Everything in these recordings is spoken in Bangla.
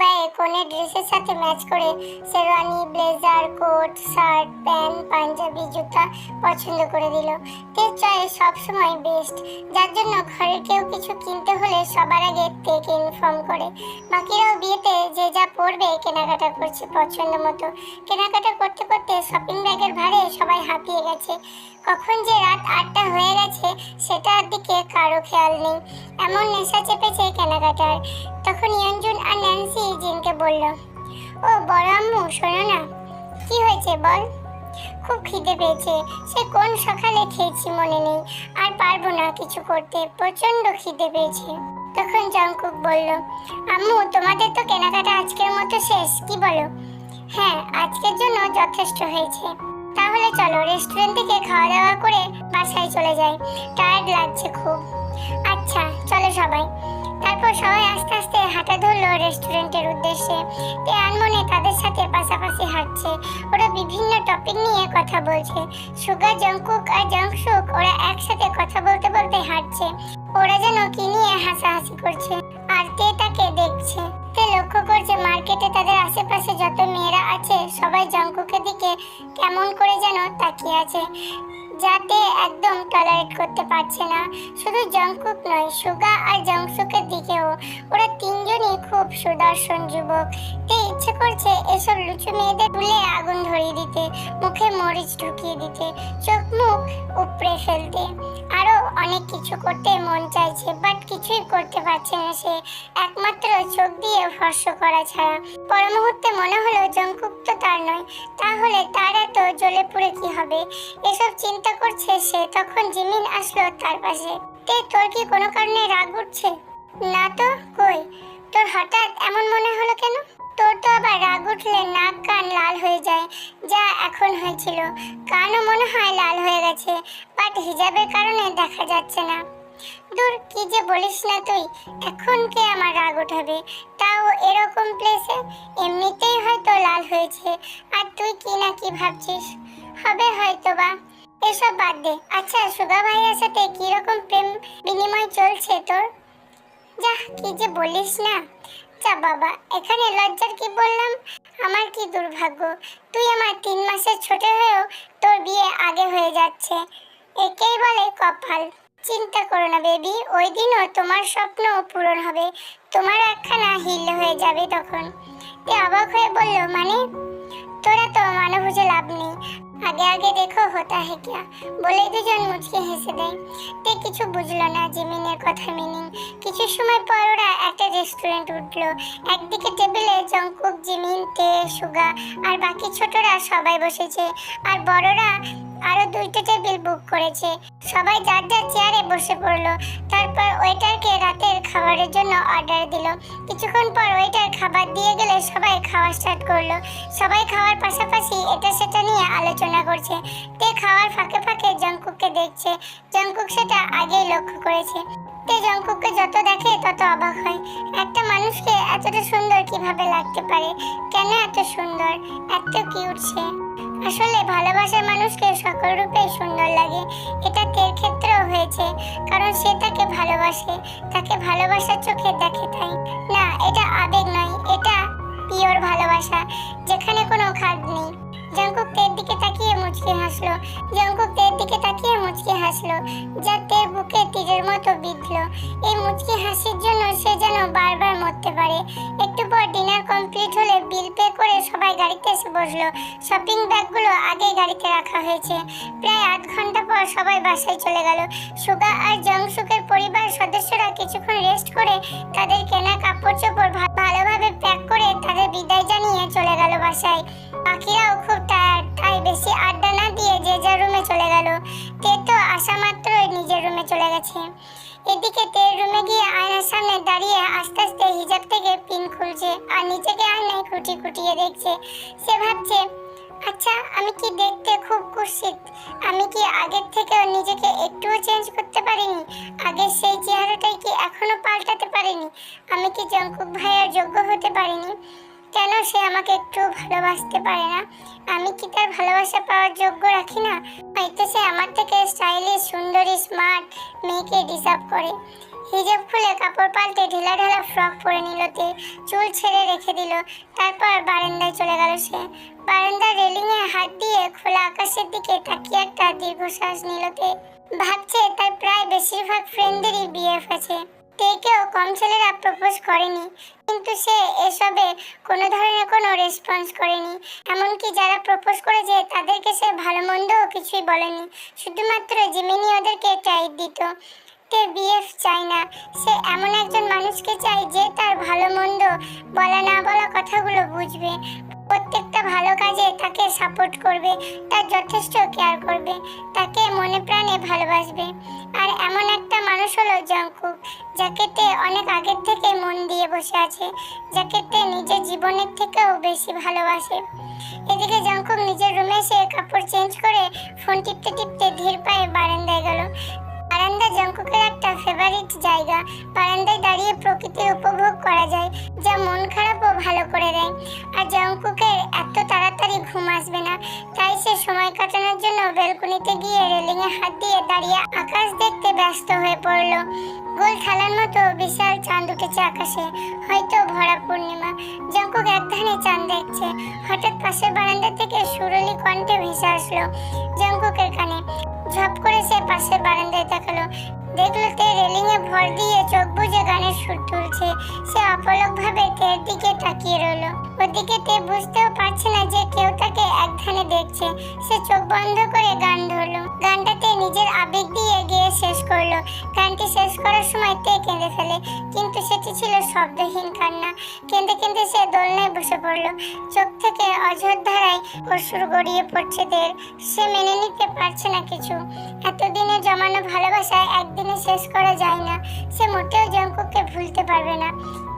ব্যয়ে কনের ড্রেসের সাথে ম্যাচ করে sherwani, blazer, coat, shirt, pant, panjabi, জুতা পছন্দ করে দিল। তের চয়েস সবসময় বেস্ট? যার জন্য ঘরে কেউ কিছু কিনতে হলে সবার আগে তেকে ইনফর্ম করে। বাকিরাও বিয়েতে যে যা পরবে কেনাকাটা করছে পছন্দ মতো। কেনাকাটা করতে করতে শপিং ব্যাগের ভারে সবাই হাঁপিয়ে গেছে। কখন যে রাত আটটা হয়ে গেছে, সেটার দিকে কারও খেয়াল নেই। এমন নেশা চেপেছে কেনাকাটার। তখন ইয়ঞ্জুন আর ন্যান্সি জিনকে বলল, ও বড় আম্মু, শোনো না। কি হয়েছে বল? খুব খিদে পেয়েছে। সে কোন সকালে খেয়েছি মনে নেই। আর পারব না কিছু করতে। প্রচণ্ড খিদে পেয়েছে। তখন জঙ্কুক বলল, আম্মু, তোমাদের তো কেনাকাটা আজকের মতো শেষ, কি বলো? হ্যাঁ আজকের জন্য যথেষ্ট হয়েছে। তাহলে চলো রেস্টুরেন্ট থেকে খাওয়া দাওয়া করে বাসায় চলে যাই। টায়ার্ড লাগছে খুব। আচ্ছা চলো সবাই। তারপর সবাই আস্তে আস্তে হাঁটা ধরলো রেস্টুরেন্টের উদ্দেশ্যে। তে আনমনে তাদের সাথে পাশাপাশি হাঁটছে। ওরা বিভিন্ন টপিক নিয়ে কথা বলছে। সুগার জঙ্কুক আর জংশুক ওরা একসাথে কথা বলতে বলতে হাঁটছে। ওরা যেন কি নিয়ে হাসাহাসি করছে আর তে তাকে দেখছে। তে লক্ষ্য করছে মার্কেটে তাদের আশেপাশে যত মেয়েরা আছে, সবাই জঙ্কুকের দিকে কেমন করে যেন তাকিয়ে আছে। যাতে একদম টলারেট করতে পারছে না। শুধু জংকুক নয় সুগা আর জংসুকের দিকেও। ওরা তিনজনই খুব সুদর্শন যুবক। তে ইচ্ছে করছে এসব লুচু মেয়েদের তুলে আগুন ধরিয়ে দিতে, মুখে মরিচ ঢুকিয়ে দিতে, চোখ মুখ উপড়ে ফেলতে। অনেক কিছু করতে মন চাইছে বাট কিছুই করতে পারছে না সে। একমাত্র চোখ দিয়ে ভর্ষ করা ছাড়া। পর মুহূর্তে মনে হলো জংকুক তো তার নয়। তাহলে তার এত জ্বলে পুড়ে কি হবে? এসব চিন্তা করছে সে, তখন জিমিন আসলো তার পাশে। তে, তোর কি কোনো কারণে রাগ উঠছে? না তো, কই? তোর হঠাৎ এমন মনে হলো কেন? তোর তো আবার রাগ উঠলে নাক কান লাল হয়ে যায়, যা এখন হয়েছিল। কানও মনে হয় লাল হয়ে গেছে বাট হিজাবের কারণে দেখা যাচ্ছে না। দূর, কি যে বলিস না তুই, এখন কে আমার রাগ উঠাবে? তাও এরকম প্লেসে এমনিতেই হয়তো লাল হয়েছে, আর তুই কি না কি ভাবছিস? হবে হয়তো বা। এসব বাদ দে। আচ্ছা সুগা ভাইয়ের সাথে কি রকম প্রেম বিনিময় চলছে তোর? যা কি যে বলিস না। যা বাবা, এখানে লজ্জার কি বললাম? আমার কি দুর্ভাগ্য? তুই আমার তিন মাসের ছোট হয়েও তোর বিয়ে আগে হয়ে যাচ্ছে। একেই বলে কপাল। চিন্তা করো না বেবি, ওই দিনও তোমার স্বপ্ন পূরণ হবে। তোমার একখানা হিল হয়ে যাবে তখন। তে অবাক হয়ে বলল মানে? তোরা তো মানে বুঝে লাভ নেই। আগে আগে দেখো হতা হে কিয়া? বলেই দুজন মুচকে হেসে দেয়। তে কিছু বুঝলো না জিমিনের কথা মিনিং কিছু সময় পর ওরা একটা রেস্টুরেন্ট উঠল। একদিকে টেবিলে জঙ্কুক জিমিন, তে, সুগা আর বাকি ছোটরা সবাই বসেছে। আর বড়রা আরও দুইটা টেবিল বুক করেছে। সবাই যার যার চেয়ারে বসে পড়ল। তারপর ওয়েটারকে রাতের খাবারের জন্য অর্ডার দিল। কিছুক্ষণ পর ওয়েটার খাবার দিয়ে গেলে সবাই খাওয়া স্টার্ট করল। সবাই খাওয়ার পাশাপাশি এটা সেটা নিয়ে আলোচনা করছে। তে খাওয়ার ফাঁকে ফাঁকে জঙ্কুককে দেখছে। জঙ্কুক সেটা আগেই লক্ষ্য করেছে। তে জঙ্কুককে যত দেখে তত অবাক হয়। একটা মানুষকে এতটা সুন্দর কীভাবে লাগতে পারে? কেন এত সুন্দর? এত কিউট সে। আসলে ভালোবাসার মানুষকে সকল রূপে সুন্দর লাগে। এটা তের ক্ষেত্রেও হয়েছে, কারণ সে তাকে ভালোবাসে। তাকে ভালোবাসার চোখে দেখে তাই। না, এটা আবেগ নয়, এটা পিওর ভালোবাসা, যেখানে কোনো খাদ নেই। জঙ্কুক তের দিকে মুচকি হাসলো। জঙ্কুক তের দিকে তাকিয়ে মুচকি হাসলো যা তের বুকে তীরের মতো বিঁধলো। এই মুচকি হাসির জন্য সে যেন বারবার মরতে পারে। একটু পর ডিনার কমপ্লিট হলে বিল পে করে সবাই গাড়িতে এসে বসল। শপিং ব্যাগগুলো আগেই গাড়িতে রাখা হয়েছে। প্রায় আধ ঘণ্টা পর সবাই বাসায় চলে গেল। সুগা আর জংসুকের পরিবার সদস্যরা কিছুক্ষণ রেস্ট করে তাদের কেনা কাপড় চোপড় ভালোভাবে প্যাক করে তাদের বিদায় জানিয়ে চলে গেল বাসায়। বাকিরাও খুব টায়ার্ড তাই বেশি আড্ডা না দিয়ে যে যার রুমে চলে গেল। তে তো আসা নিজের চলে গেছে। এদিকে তের রুমে গিয়ে আয়নার সামনে দাঁড়িয়ে আস্তে আস্তে হিজাব থেকে পিন খুলছে আর নিজেকে আয়নায় খুঁটি খুঁটিয়ে দেখছে। সে ভাবছে আচ্ছা আমি কি দেখতে খুব কুৎসিত? আমি কি আগের থেকে নিজেকে একটুও চেঞ্জ করতে পারিনি? আগের সেই চেহারাটাই কি এখনও পাল্টাতে পারিনি? আমি কি জঙ্কুক ভাইয়ার যোগ্য হতে পারিনি? কেন সে আমাকে একটু ভালোবাসতে পারে না? আমি কি তার ভালোবাসা পাওয়ার যোগ্য রাখি না? হয়তো সে আমার থেকে স্টাইলিশ সুন্দরী স্মার্ট মেয়েকে ডিজার্ভ করে। হিজাব খুলে কাপড় পাল্টে ঢিলা ঢালা ফ্রক পরে নিল তে, চুল ছেড়ে রেখে দিল। তারপর বারান্দায় চলে গেল সে। বারান্দার রেলিংয়ে হাত দিয়ে খোলা আকাশের দিকে তাকিয়ে একটা দীর্ঘশ্বাস নিল তে। ভাবছে তার প্রায় বেশিরভাগ ফ্রেন্ডেরই বিএফ আছে। তেকেও কম ছেলেরা প্রপোজ করেনি। কিন্তু সে এসবে কোনো ধরনের কোনো রেসপন্স করেনি। এমনকি যারা প্রপোজ করেছে, তাদেরকে সে ভালো মন্দও কিছুই বলেনি। শুধুমাত্র জিমিনি ওদেরকে টাইট দিত। তে বিএফ চায় না। সে এমন একজন মানুষকে চায় যে তার ভালো মন্দ বলা না বলা কথাগুলো বুঝবে। প্রত্যেকটা ভালো কাজে তাকে সাপোর্ট করবে, তার যথেষ্ট কেয়ার করবে, তাকে মনে প্রাণে ভালোবাসবে। আর এমন একটা মানুষ হলো জঙ্কুক যাকে তে অনেক আগের থেকে মন দিয়ে বসে আছে, যাকে তে নিজের জীবনের থেকেও বেশি ভালোবাসে। এদিকে জঙ্কুক নিজের রুমে এসে কাপড় চেঞ্জ করে ফোন টিপতে টিপতে ধীর পায়ে বারান্দায় গেল। বারান্দা জঙ্কুকের একটা ফেভারিট জায়গা, বারান্দায় দাঁড়িয়ে প্রকৃতির উপভোগ করা যায়, যা মন খারাপও ভালো করে দেয়। আসবে না। তাই সে সময় কাটানোর জন্য বেলকুনিতে গিয়ে রেলিংয়ে হাত দিয়ে দাঁড়িয়ে আকাশ দেখতে ব্যস্ত হয়ে পড়ল। গোল থালার মতো বিশাল চাঁদ উঠেছে আকাশে। হয়তো ভরা পূর্ণিমা। জঙ্কুক এক ধানে চাঁদ দেখছে। হঠাৎ পাশের বারান্দা থেকে সুরলি কণ্ঠে ভেসে আসলো জঙ্কুকের কানে। ঝপ করে সে পাশের বারান্দায় তাকালো। দেখল তে রেলিং এ ভর দিয়ে চোখ বুজে গানের সুর তুলছে। সে অপলক ভাবে তের দিকে তাকিয়ে রইল। ওদিকে তে বুঝতেও পারছে না যে কেউ তাকে এক ধানে দেখছে। সে চোখ বন্ধ করে গান ধরলো। গানটাতে নিজের আবেগ দিয়ে গিয়ে শেষ করল। গানটি শেষ করার সময় তে কেঁদে ফেলে। কিন্তু সেটি ছিল শব্দহীন কান্না। কেঁদে কেঁদে সে দোলনায় বসে পড়ল। চোখ থেকে অঝর ধারায় অশ্রু গড়িয়ে পড়ছে দের। সে মেনে নিতে পারছে না কিছু। এতদিনে জমানো ভালোবাসা একদিনে শেষ করা যায় না। সে মোটেও জঙ্কুককে ভুলতে পারবে না।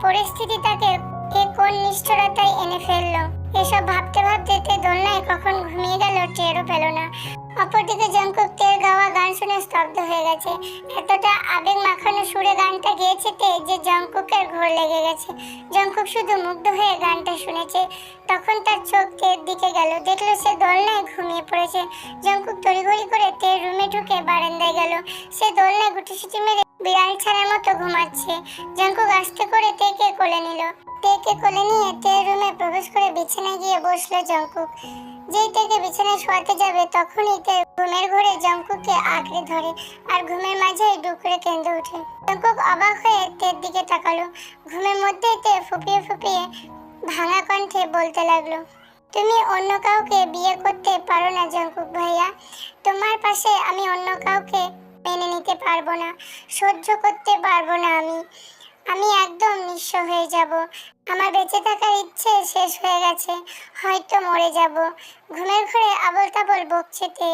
পরিস্থিতি তাকে কে কোন নিষ্ঠুরতায় এনে ফেলল? এসব ভাবতে ভাবতে দোলনায় কখন ঘুমিয়ে গেল টেরও পেল না। অপরদিকে জঙ্কুক তের গাওয়া গান শুনে স্তব্ধ হয়ে গেছে। এতটা আবেগ মাখানো সুরে গানটা তে যে জঙ্কুকের ঘোর লেগে গেছে। জঙ্কুক শুধু মুগ্ধ হয়ে গানটা শুনেছে। তখন তার চোখ তের দিকে গেল। দেখল সে দোলনায় ঘুমিয়ে পড়েছে। জঙ্কুক তড়িঘড়ি করে তের রুমে ঢুকে বারান্দায় গেল। সে দোলনায় গুটিসুটি মেরে বিড়াল ছাড়ার মতো ঘুমাচ্ছে। জঙ্কুক আস্তে করে তেকে কোলে নিল। তেকে কোলে নিয়ে তে রুমে প্রবেশ করে বিছানায় গিয়ে বসল জঙ্কুক যেই থেকে বিছানায় শোয়াতে যাবে, তখনই তে ঘুমের ঘরে জঙ্কুককে আঁকড়ে ধরে আর ঘুমের মাঝেই ডুকরে কেঁদে ওঠে। জঙ্কুক অবাক হয়ে তের দিকে তাকালো। ঘুমের মধ্যেই তে ফুপিয়ে ফুপিয়ে ভাঙা কণ্ঠে বলতে লাগল, তুমি অন্য কাউকে বিয়ে করতে পারো না জঙ্কুক ভাইয়া। তোমার পাশে আমি অন্য কাউকে মেনে নিতে পারব না, সহ্য করতে পারব না আমি। আমি একদম নিঃস্ব হয়ে যাব। আমার বেঁচে থাকার ইচ্ছে শেষ হয়ে গেছে, হয়তো মরে যাব। ঘুমের ঘরে আবল তাবল বকছে তে।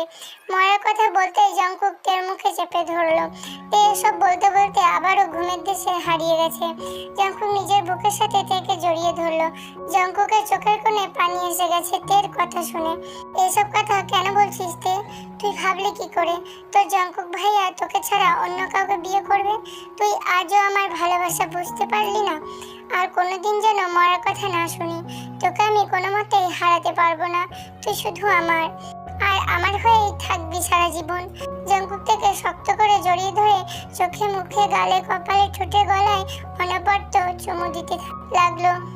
মরার কথা বলতেই জঙ্কুক তের মুখে চেপে ধরলো। তে এসব বলতে বলতে আবারও ঘুমের দেশে হারিয়ে গেছে। জঙ্কুক নিজের বুকের সাথে তেকে জড়িয়ে ধরলো। জঙ্কুকের চোখের কোণে পানি এসে গেছে তের কথা শুনে। এসব কথা কেন বলছিস তে? তুই ভাবলি কি করে? তোর জঙ্কুক ভাইয়া তোকে ছাড়া অন্য কাউকে বিয়ে করবে? তুই আজও আমার ভালোবাসা বুঝতে পারলি না? আর কোনোদিন যেন মরার কথা না শুনি। তোকে আমি কোনো মতেই হারাতে পারব না। তুই শুধু আমার। আর আমার হয়েই থাকবি সারা জীবন। জঙ্কুক থেকে শক্ত করে জড়িয়ে ধরে চোখে মুখে গালে কপালে ঠোঁটে গলায় অনবর্ত চুমু দিতে লাগল।